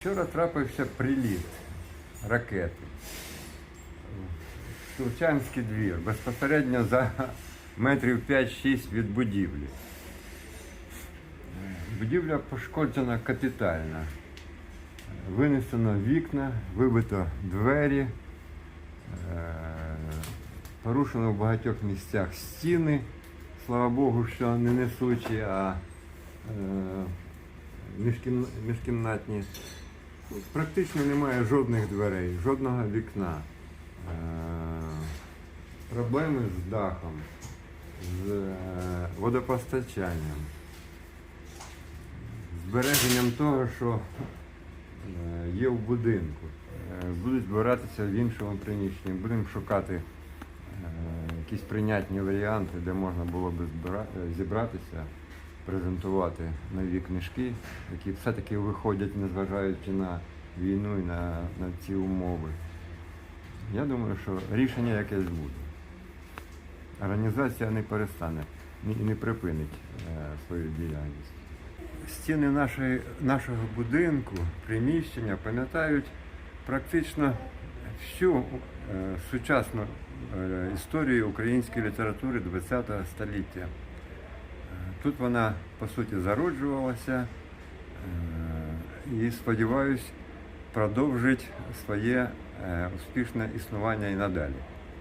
Вчора трапився приліт ракети. в Турчанський двір, безпосередньо за метрів 5-6 від будівлі. Будівля пошкоджена капітально. Винесено вікна, вибито двері, е, порушено в багатьох місцях стіни. Слава Богу, що не несучі, а е, міжкім- міжкімнатні. Практично немає жодних дверей, жодного вікна. Е, Проблеми з дахом, з е, водопостачанням, збереженням того, що е, є в будинку. Будуть збиратися в іншому приміщенні. Будемо шукати якісь прийнятні варіанти, де можна було е, зібратися, презентувати нові книжки, які все-таки виходять, незважаючи на війну і на, на ці умови. Я думаю, що рішення якесь буде. Організація не перестане і не припинить е, свою діяльність. Стіни нашої, нашого будинку, приміщення пам'ятають практично всю е, сучасну е, історію української літератури ХХ століття. Е, Тут вона, по суті, зароджувалася е, і, сподіваюсь, продовжить своє е, успішне існування і надалі.